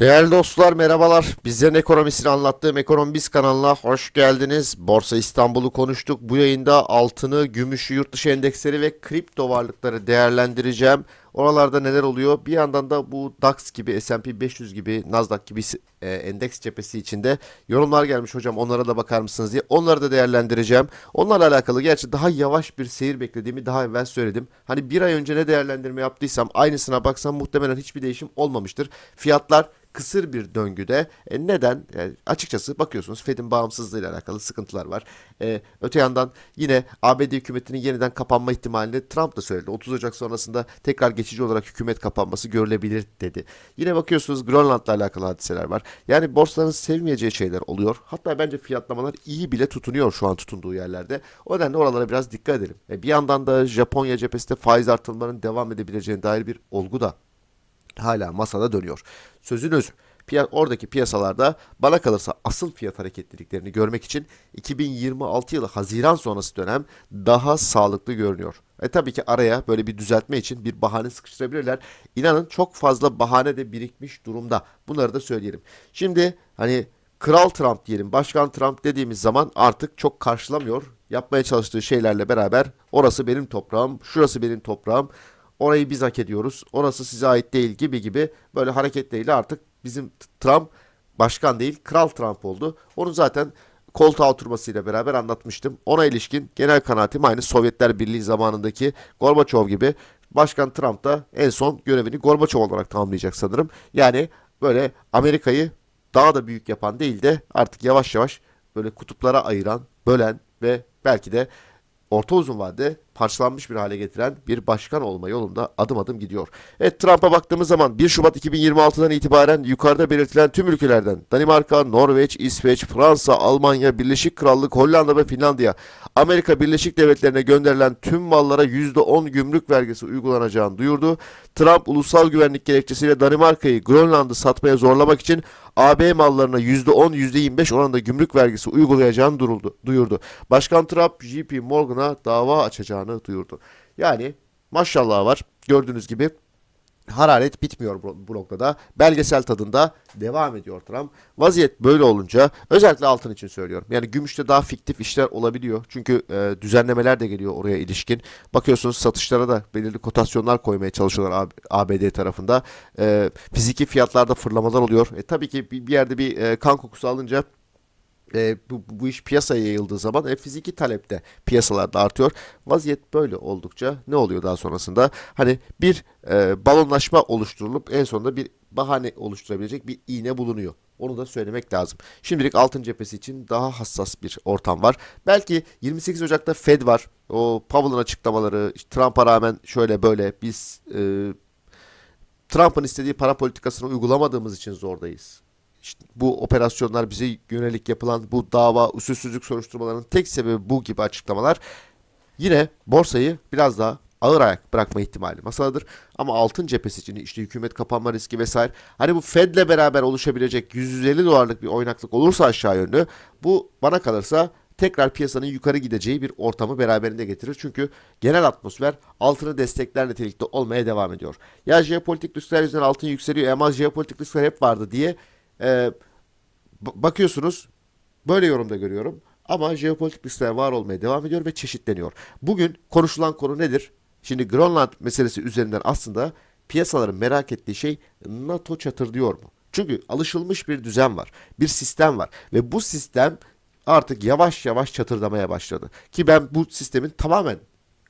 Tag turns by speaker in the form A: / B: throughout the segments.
A: Değerli dostlar merhabalar. Bizlerin ekonomisini anlattığım Ekonomi Biz kanalına hoş geldiniz. Borsa İstanbul'u konuştuk. Bu yayında altını, gümüşü, yurt dışı endeksleri ve kripto varlıkları değerlendireceğim. Oralarda neler oluyor? Bir yandan da bu DAX gibi, S&P 500 gibi, Nasdaq gibi e, endeks cephesi içinde yorumlar gelmiş hocam. Onlara da bakar mısınız diye. Onları da değerlendireceğim. Onlarla alakalı gerçi daha yavaş bir seyir beklediğimi daha evvel söyledim. Hani bir ay önce ne değerlendirme yaptıysam aynısına baksam muhtemelen hiçbir değişim olmamıştır. Fiyatlar kısır bir döngüde. E, neden? Yani açıkçası bakıyorsunuz Fed'in bağımsızlığıyla alakalı sıkıntılar var. E, öte yandan yine ABD hükümetinin yeniden kapanma ihtimalini Trump da söyledi. 30 Ocak sonrasında tekrar geçici olarak hükümet kapanması görülebilir dedi. Yine bakıyorsunuz Grönland'la alakalı hadiseler var. Yani borsaların sevmeyeceği şeyler oluyor. Hatta bence fiyatlamalar iyi bile tutunuyor şu an tutunduğu yerlerde. O nedenle oralara biraz dikkat edelim. E, bir yandan da Japonya cephesinde faiz artırımlarının devam edebileceğine dair bir olgu da hala masada dönüyor. Sözün özü. Oradaki piyasalarda bana kalırsa asıl fiyat hareketliliklerini görmek için 2026 yılı Haziran sonrası dönem daha sağlıklı görünüyor. E tabii ki araya böyle bir düzeltme için bir bahane sıkıştırabilirler. İnanın çok fazla bahane de birikmiş durumda. Bunları da söyleyelim. Şimdi hani Kral Trump diyelim, Başkan Trump dediğimiz zaman artık çok karşılamıyor. Yapmaya çalıştığı şeylerle beraber orası benim toprağım, şurası benim toprağım, orayı biz hak ediyoruz, orası size ait değil gibi gibi böyle hareketleriyle artık bizim Trump başkan değil kral Trump oldu. Onu zaten koltuğa oturmasıyla beraber anlatmıştım. Ona ilişkin genel kanaatim aynı Sovyetler Birliği zamanındaki Gorbaçov gibi. Başkan Trump da en son görevini Gorbaçov olarak tamamlayacak sanırım. Yani böyle Amerika'yı daha da büyük yapan değil de artık yavaş yavaş böyle kutuplara ayıran, bölen ve belki de orta uzun vadede parçalanmış bir hale getiren bir başkan olma yolunda adım adım gidiyor. Evet Trump'a baktığımız zaman 1 Şubat 2026'dan itibaren yukarıda belirtilen tüm ülkelerden Danimarka, Norveç, İsveç, Fransa, Almanya, Birleşik Krallık, Hollanda ve Finlandiya Amerika Birleşik Devletleri'ne gönderilen tüm mallara %10 gümrük vergisi uygulanacağını duyurdu. Trump ulusal güvenlik gerekçesiyle Danimarka'yı Grönland'ı satmaya zorlamak için AB mallarına %10, %25 oranında gümrük vergisi uygulayacağını duruldu, duyurdu. Başkan Trump JP Morgan'a dava açacağını duyurdu. Yani maşallah var. Gördüğünüz gibi hararet bitmiyor bu, bu noktada. Belgesel tadında devam ediyor Trump. Vaziyet böyle olunca özellikle altın için söylüyorum. Yani gümüşte daha fiktif işler olabiliyor. Çünkü e, düzenlemeler de geliyor oraya ilişkin. Bakıyorsunuz satışlara da belirli kotasyonlar koymaya çalışıyorlar ABD tarafında. E, fiziki fiyatlarda fırlamalar oluyor. E, tabii ki bir, bir yerde bir e, kan kokusu alınca e, bu, bu iş piyasaya yayıldığı zaman e, fiziki talep de piyasalarda artıyor. Vaziyet böyle oldukça ne oluyor daha sonrasında? Hani bir e, balonlaşma oluşturulup en sonunda bir bahane oluşturabilecek bir iğne bulunuyor. Onu da söylemek lazım. Şimdilik altın cephesi için daha hassas bir ortam var. Belki 28 Ocak'ta Fed var. O Powell'ın açıklamaları, işte Trump'a rağmen şöyle böyle biz e, Trump'ın istediği para politikasını uygulamadığımız için zordayız işte bu operasyonlar bize yönelik yapılan bu dava usulsüzlük soruşturmalarının tek sebebi bu gibi açıklamalar yine borsayı biraz daha ağır ayak bırakma ihtimali masadadır. Ama altın cephesi için işte hükümet kapanma riski vesaire hani bu Fed'le beraber oluşabilecek 150 dolarlık bir oynaklık olursa aşağı yönlü bu bana kalırsa tekrar piyasanın yukarı gideceği bir ortamı beraberinde getirir. Çünkü genel atmosfer altını destekler nitelikte olmaya devam ediyor. Ya jeopolitik riskler yüzünden altın yükseliyor ama jeopolitik riskler hep vardı diye e, bakıyorsunuz böyle yorumda görüyorum. Ama jeopolitik riskler var olmaya devam ediyor ve çeşitleniyor. Bugün konuşulan konu nedir? Şimdi Grönland meselesi üzerinden aslında piyasaların merak ettiği şey NATO çatırdıyor mu? Çünkü alışılmış bir düzen var, bir sistem var ve bu sistem artık yavaş yavaş çatırdamaya başladı. Ki ben bu sistemin tamamen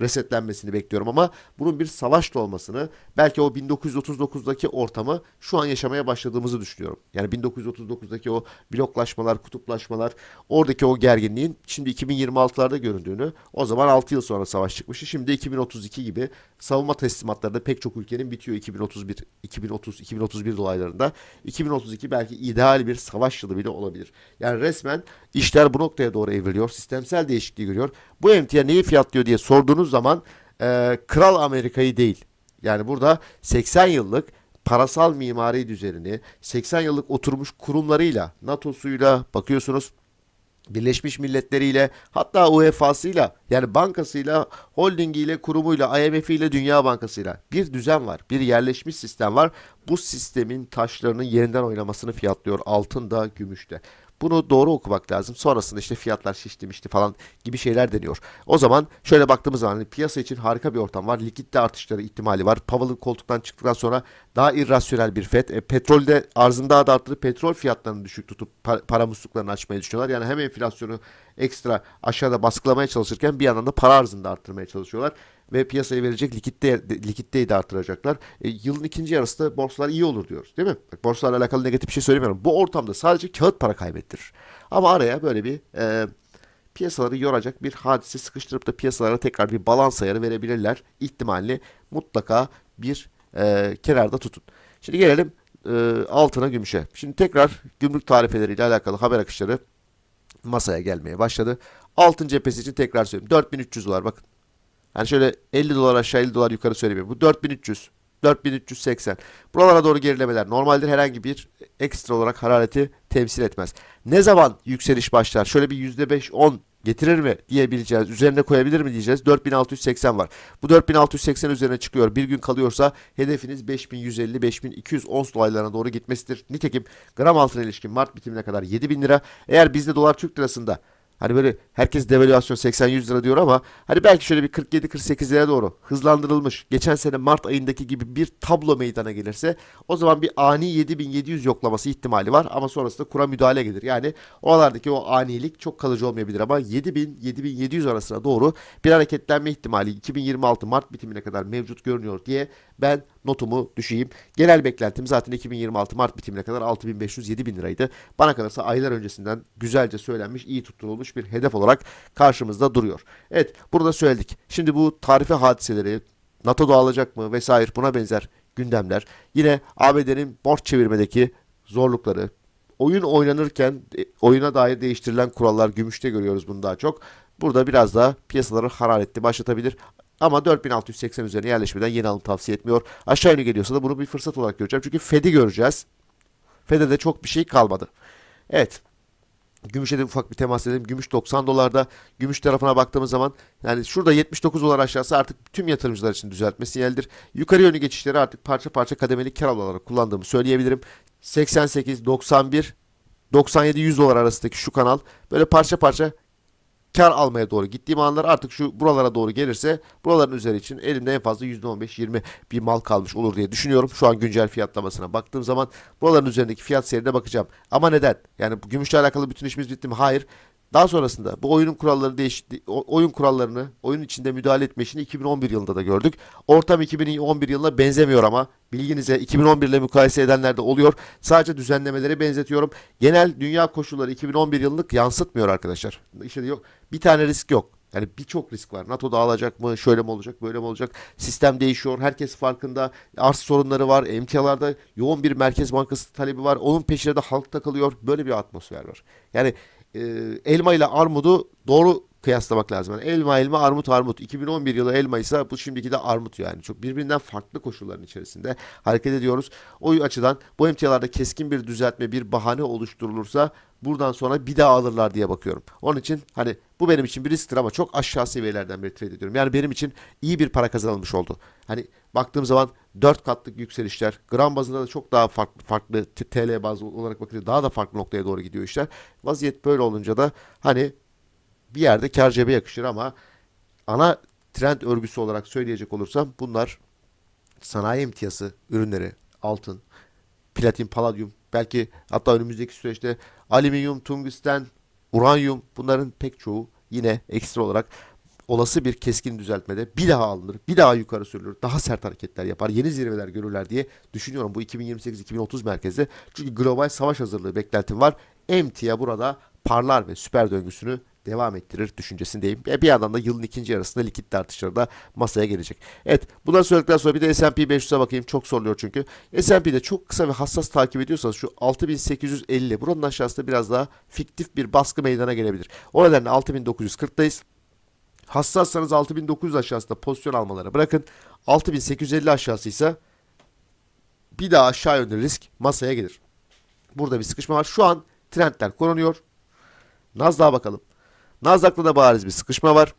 A: resetlenmesini bekliyorum ama bunun bir savaşla olmasını belki o 1939'daki ortamı şu an yaşamaya başladığımızı düşünüyorum. Yani 1939'daki o bloklaşmalar, kutuplaşmalar, oradaki o gerginliğin şimdi 2026'larda göründüğünü, o zaman 6 yıl sonra savaş çıkmıştı. Şimdi 2032 gibi savunma teslimatlarında pek çok ülkenin bitiyor 2031, 2030, 2031 dolaylarında. 2032 belki ideal bir savaş yılı bile olabilir. Yani resmen işler bu noktaya doğru evriliyor. Sistemsel değişikliği görüyor. Bu emtia neyi fiyatlıyor diye sorduğunuz zaman e, Kral Amerika'yı değil. Yani burada 80 yıllık parasal mimari düzenini 80 yıllık oturmuş kurumlarıyla NATO'suyla bakıyorsunuz Birleşmiş Milletleri ile hatta UEFA'sıyla yani bankasıyla, holdingiyle, kurumuyla, IMF'iyle, Dünya Bankası'yla bir düzen var. Bir yerleşmiş sistem var. Bu sistemin taşlarının yerinden oynamasını fiyatlıyor altın da, gümüş de. Bunu doğru okumak lazım. Sonrasında işte fiyatlar şişmişti falan gibi şeyler deniyor. O zaman şöyle baktığımız zaman hani piyasa için harika bir ortam var. Likitte artışları ihtimali var. Powell'ın koltuktan çıktıktan sonra daha irrasyonel bir FED. E, petrolde arzını daha da arttırıp petrol fiyatlarını düşük tutup pa- para musluklarını açmayı düşünüyorlar. Yani hem enflasyonu ekstra aşağıda baskılamaya çalışırken bir yandan da para arzını da arttırmaya çalışıyorlar. Ve piyasaya verecek likitte, likitteyi de arttıracaklar. E, yılın ikinci yarısında borsalar iyi olur diyoruz değil mi? Bak, borsalarla alakalı negatif bir şey söylemiyorum. Bu ortamda sadece kağıt para kaybettirir. Ama araya böyle bir e, piyasaları yoracak bir hadise sıkıştırıp da piyasalara tekrar bir balans ayarı verebilirler. İhtimalini mutlaka bir e, kenarda tutun. Şimdi gelelim e, altına gümüşe. Şimdi tekrar gümrük tarifeleriyle alakalı haber akışları masaya gelmeye başladı. Altın cephesi için tekrar söyleyeyim. 4300 dolar bakın. Yani şöyle 50 dolar aşağı 50 dolar yukarı söylemiyorum. Bu 4300. 4380. Buralara doğru gerilemeler normaldir. Herhangi bir ekstra olarak harareti temsil etmez. Ne zaman yükseliş başlar? Şöyle bir %5-10 getirir mi diyebileceğiz. Üzerine koyabilir mi diyeceğiz. 4680 var. Bu 4680 üzerine çıkıyor. Bir gün kalıyorsa hedefiniz 5150-5200 ons dolaylarına doğru gitmesidir. Nitekim gram altına ilişkin Mart bitimine kadar 7000 lira. Eğer bizde dolar Türk lirasında Hani böyle herkes devalüasyon 80-100 lira diyor ama hani belki şöyle bir 47-48 liraya doğru hızlandırılmış geçen sene Mart ayındaki gibi bir tablo meydana gelirse o zaman bir ani 7700 yoklaması ihtimali var ama sonrasında kura müdahale gelir. Yani oralardaki o anilik çok kalıcı olmayabilir ama 7000-7700 arasına doğru bir hareketlenme ihtimali 2026 Mart bitimine kadar mevcut görünüyor diye ben notumu düşeyim. Genel beklentim zaten 2026 Mart bitimine kadar 6500-7000 liraydı. Bana kalırsa aylar öncesinden güzelce söylenmiş, iyi tutturulmuş bir hedef olarak karşımızda duruyor. Evet, burada söyledik. Şimdi bu tarife hadiseleri NATO dağılacak mı vesaire buna benzer gündemler. Yine ABD'nin borç çevirmedeki zorlukları, oyun oynanırken e, oyuna dair değiştirilen kurallar gümüşte görüyoruz bunu daha çok. Burada biraz daha piyasaları hararetli başlatabilir. Ama 4680 üzerine yerleşmeden yeni alım tavsiye etmiyor. Aşağı yönlü geliyorsa da bunu bir fırsat olarak göreceğim. Çünkü Fed'i göreceğiz. Fed'e de çok bir şey kalmadı. Evet. Gümüşe de ufak bir temas edelim. Gümüş 90 dolarda. Gümüş tarafına baktığımız zaman yani şurada 79 dolar aşağısı artık tüm yatırımcılar için düzeltme sinyalidir. Yukarı yönlü geçişleri artık parça parça kademeli kar olarak kullandığımı söyleyebilirim. 88, 91, 97, 100 dolar arasındaki şu kanal böyle parça parça kar almaya doğru gittiğim anlar artık şu buralara doğru gelirse buraların üzeri için elimde en fazla %15-20 bir mal kalmış olur diye düşünüyorum. Şu an güncel fiyatlamasına baktığım zaman buraların üzerindeki fiyat seyrine bakacağım. Ama neden? Yani gümüşle alakalı bütün işimiz bitti mi? Hayır. Daha sonrasında bu oyunun kuralları değişti. Oyun kurallarını, oyun içinde müdahale etme işini 2011 yılında da gördük. Ortam 2011 yılına benzemiyor ama bilginize 2011 ile mukayese edenler de oluyor. Sadece düzenlemeleri benzetiyorum. Genel dünya koşulları 2011 yıllık yansıtmıyor arkadaşlar. İşte yok bir tane risk yok. Yani birçok risk var. NATO dağılacak mı? Şöyle mi olacak? Böyle mi olacak? Sistem değişiyor. Herkes farkında. Arz sorunları var. Emtialarda yoğun bir Merkez Bankası talebi var. Onun peşine de halk takılıyor. Böyle bir atmosfer var. Yani e, elma ile armudu doğru kıyaslamak lazım. Yani elma elma armut armut. 2011 yılı elma ise bu şimdiki de armut yani. Çok birbirinden farklı koşulların içerisinde hareket ediyoruz. O açıdan bu emtialarda keskin bir düzeltme, bir bahane oluşturulursa buradan sonra bir daha alırlar diye bakıyorum. Onun için hani bu benim için bir risktir ama çok aşağı seviyelerden bir trade ediyorum. Yani benim için iyi bir para kazanılmış oldu. Hani baktığım zaman 4 katlık yükselişler, gram bazında da çok daha farklı farklı TL bazı olarak bakınca daha da farklı noktaya doğru gidiyor işler. Vaziyet böyle olunca da hani bir yerde kar cebe yakışır ama ana trend örgüsü olarak söyleyecek olursam bunlar sanayi imtiyazı ürünleri, altın, platin, paladyum, belki hatta önümüzdeki süreçte alüminyum, tungsten, uranyum bunların pek çoğu yine ekstra olarak olası bir keskin düzeltmede bir daha alınır, bir daha yukarı sürülür, daha sert hareketler yapar, yeni zirveler görürler diye düşünüyorum bu 2028-2030 merkezde. Çünkü global savaş hazırlığı beklentim var. Emtia burada parlar ve süper döngüsünü devam ettirir düşüncesindeyim. Ve bir yandan da yılın ikinci yarısında likit artışları da masaya gelecek. Evet bunları söyledikten sonra bir de S&P 500'e bakayım. Çok soruluyor çünkü. S&P'de çok kısa ve hassas takip ediyorsanız şu 6850 buranın aşağısında biraz daha fiktif bir baskı meydana gelebilir. O nedenle 6940'dayız. Hassassanız 6900 aşağısında pozisyon almaları bırakın. 6850 aşağısıysa bir daha aşağı yönlü risk masaya gelir. Burada bir sıkışma var. Şu an trendler korunuyor. Nasdaq'a bakalım. Nasdaq'ta da bariz bir sıkışma var.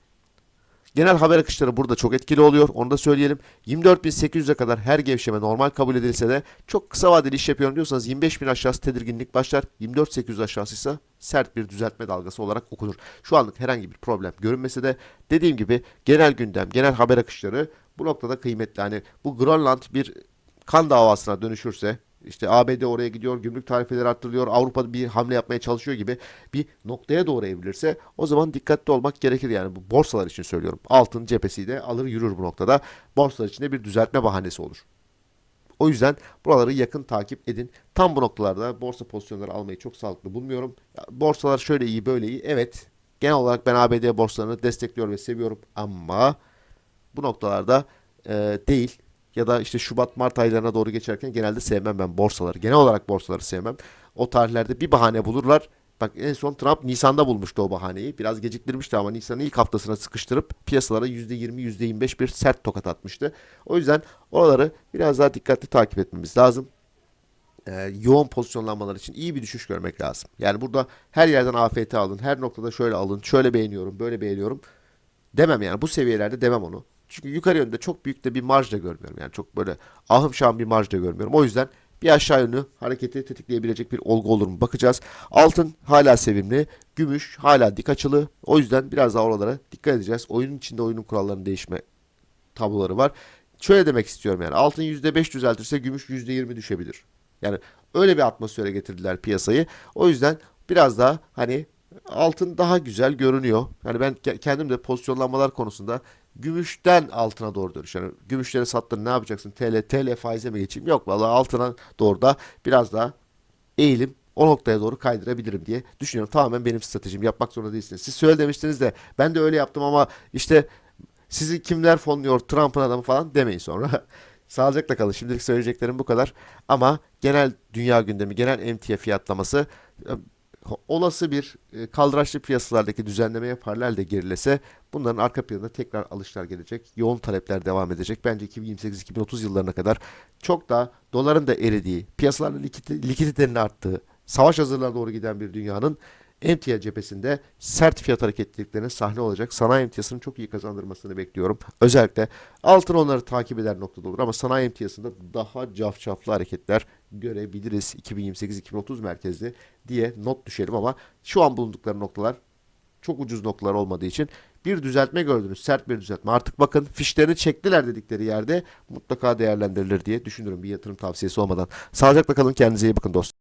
A: Genel haber akışları burada çok etkili oluyor. Onu da söyleyelim. 24.800'e kadar her gevşeme normal kabul edilse de çok kısa vadeli iş yapıyorum diyorsanız 25.000 aşağısı tedirginlik başlar. 24.800 aşağısı ise sert bir düzeltme dalgası olarak okunur. Şu anlık herhangi bir problem görünmese de dediğim gibi genel gündem, genel haber akışları bu noktada kıymetli. Hani bu Grönland bir kan davasına dönüşürse işte ABD oraya gidiyor, gümrük tarifeleri arttırılıyor, Avrupa bir hamle yapmaya çalışıyor gibi bir noktaya doğru evrilirse o zaman dikkatli olmak gerekir yani bu borsalar için söylüyorum. Altın cephesi de alır yürür bu noktada. Borsalar için de bir düzeltme bahanesi olur. O yüzden buraları yakın takip edin. Tam bu noktalarda borsa pozisyonları almayı çok sağlıklı bulmuyorum. Borsalar şöyle iyi böyle iyi. Evet genel olarak ben ABD borsalarını destekliyor ve seviyorum ama bu noktalarda e, değil ya da işte Şubat Mart aylarına doğru geçerken genelde sevmem ben borsaları. Genel olarak borsaları sevmem. O tarihlerde bir bahane bulurlar. Bak en son Trump Nisan'da bulmuştu o bahaneyi. Biraz geciktirmişti ama Nisan'ın ilk haftasına sıkıştırıp piyasalara %20 %25 bir sert tokat atmıştı. O yüzden oraları biraz daha dikkatli takip etmemiz lazım. Ee, yoğun pozisyonlanmalar için iyi bir düşüş görmek lazım. Yani burada her yerden AFT alın, her noktada şöyle alın, şöyle beğeniyorum, böyle beğeniyorum demem yani bu seviyelerde demem onu. Çünkü yukarı yönde çok büyük de bir marj da görmüyorum. Yani çok böyle ahım şahım bir marj da görmüyorum. O yüzden bir aşağı yönlü hareketi tetikleyebilecek bir olgu olur mu bakacağız. Altın hala sevimli. Gümüş hala dik açılı. O yüzden biraz daha oralara dikkat edeceğiz. Oyunun içinde oyunun kurallarının değişme tabloları var. Şöyle demek istiyorum yani altın %5 düzeltirse gümüş %20 düşebilir. Yani öyle bir atmosfere getirdiler piyasayı. O yüzden biraz daha hani altın daha güzel görünüyor. Yani ben ke- kendim de pozisyonlanmalar konusunda gümüşten altına doğru dönüş. Yani gümüşleri sattın ne yapacaksın? TL, TL faize mi geçeyim? Yok vallahi altına doğru da biraz daha eğilim o noktaya doğru kaydırabilirim diye düşünüyorum. Tamamen benim stratejim. Yapmak zorunda değilsiniz. Siz söyle demiştiniz de ben de öyle yaptım ama işte sizi kimler fonluyor Trump'ın adamı falan demeyin sonra. Sağlıcakla kalın. Şimdilik söyleyeceklerim bu kadar. Ama genel dünya gündemi, genel emtia fiyatlaması e, olası bir e, kaldıraçlı piyasalardaki düzenlemeye paralel de gerilese bunların arka planında tekrar alışlar gelecek. Yoğun talepler devam edecek. Bence 2028-2030 yıllarına kadar çok daha doların da eridiği, piyasalarda likit- likiditenin arttığı, savaş hazırlığa doğru giden bir dünyanın emtia cephesinde sert fiyat hareketliliklerine sahne olacak. Sanayi emtiasının çok iyi kazandırmasını bekliyorum. Özellikle altın onları takip eder noktada olur ama sanayi emtiasında daha cafcaflı hareketler görebiliriz 2028-2030 merkezli diye not düşelim ama şu an bulundukları noktalar çok ucuz noktalar olmadığı için bir düzeltme gördünüz. Sert bir düzeltme. Artık bakın fişlerini çektiler dedikleri yerde mutlaka değerlendirilir diye düşünürüm bir yatırım tavsiyesi olmadan. Sağlıcakla kalın kendinize iyi bakın dostlar.